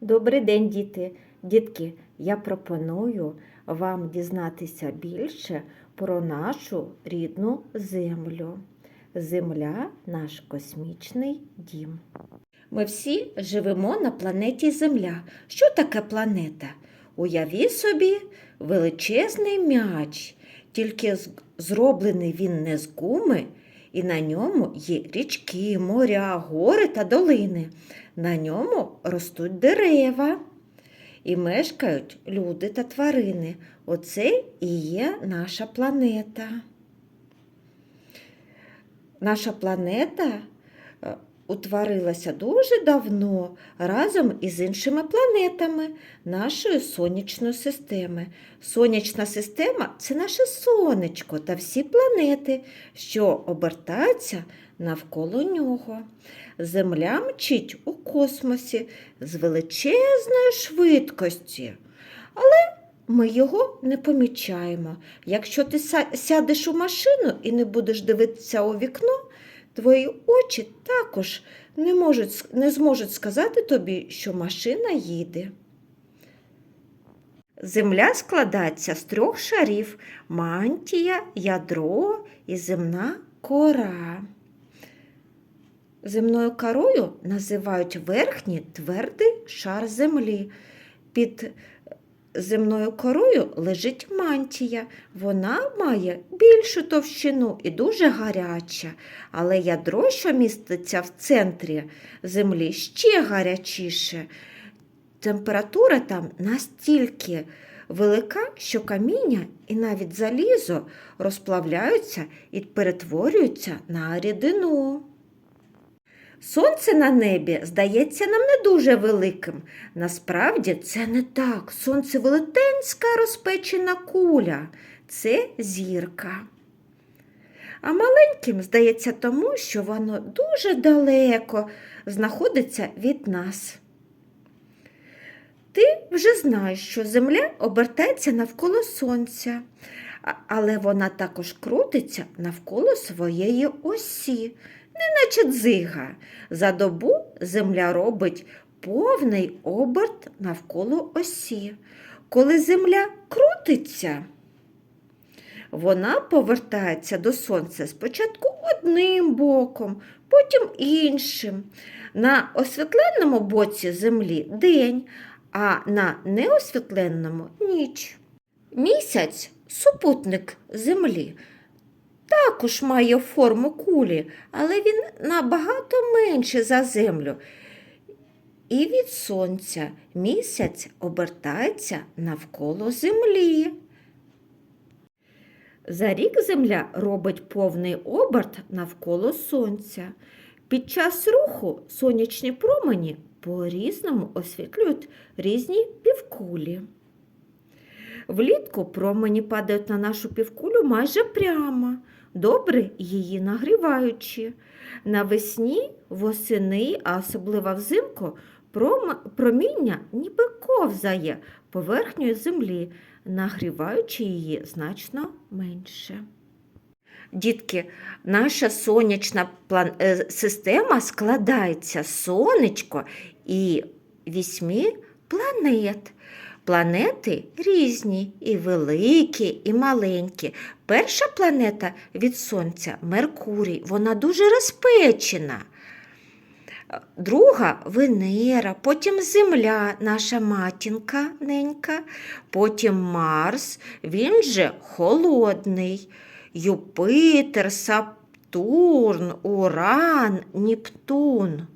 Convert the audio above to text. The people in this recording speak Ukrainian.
Добрий день, діти. Дітки, я пропоную вам дізнатися більше про нашу рідну землю. Земля наш космічний дім. Ми всі живемо на планеті Земля. Що таке планета? Уяві собі величезний м'яч, тільки зроблений він не з гуми, і на ньому є річки, моря, гори та долини. На ньому ростуть дерева і мешкають люди та тварини. Оце і є наша планета. Наша планета е, утворилася дуже давно разом із іншими планетами нашої сонячної системи. Сонячна система це наше сонечко та всі планети, що обертаються навколо нього. Земля мчить у космосі з величезною швидкості, але ми його не помічаємо. Якщо ти сядеш у машину і не будеш дивитися у вікно, твої очі також не, можуть, не зможуть сказати тобі, що машина їде. Земля складається з трьох шарів мантія, ядро і земна кора. Земною корою називають верхній твердий шар землі. Під земною корою лежить мантія. Вона має більшу товщину і дуже гаряча, але ядро, що міститься в центрі землі, ще гарячіше. Температура там настільки велика, що каміння і навіть залізо розплавляються і перетворюються на рідину. Сонце на небі здається нам не дуже великим. Насправді це не так. Сонце велетенська розпечена куля. Це зірка. А маленьким здається тому, що воно дуже далеко знаходиться від нас. Ти вже знаєш, що Земля обертається навколо Сонця, але вона також крутиться навколо своєї осі, неначе дзига. За добу Земля робить повний оберт навколо осі. Коли Земля крутиться, вона повертається до Сонця спочатку одним боком, потім іншим. На освітленому боці Землі день, а на неосвітленому ніч. Місяць супутник Землі. Також має форму кулі, але він набагато менший за землю. І від сонця місяць обертається навколо землі. За рік Земля робить повний оберт навколо Сонця. Під час руху сонячні промені по-різному освітлюють різні півкулі. Влітку промені падають на нашу півкулю майже прямо, добре її нагріваючи. Навесні, восени, а особливо взимку, пром- проміння ніби ковзає поверхнею землі, нагріваючи її значно менше. Дітки, наша сонячна е, система складається з сонечко і вісьми планет. Планети різні, і великі, і маленькі. Перша планета від Сонця Меркурій, вона дуже розпечена. Друга Венера, потім Земля, наша матінка ненька, потім Марс, він же холодний, Юпитер, Сатурн, Уран, Нептун.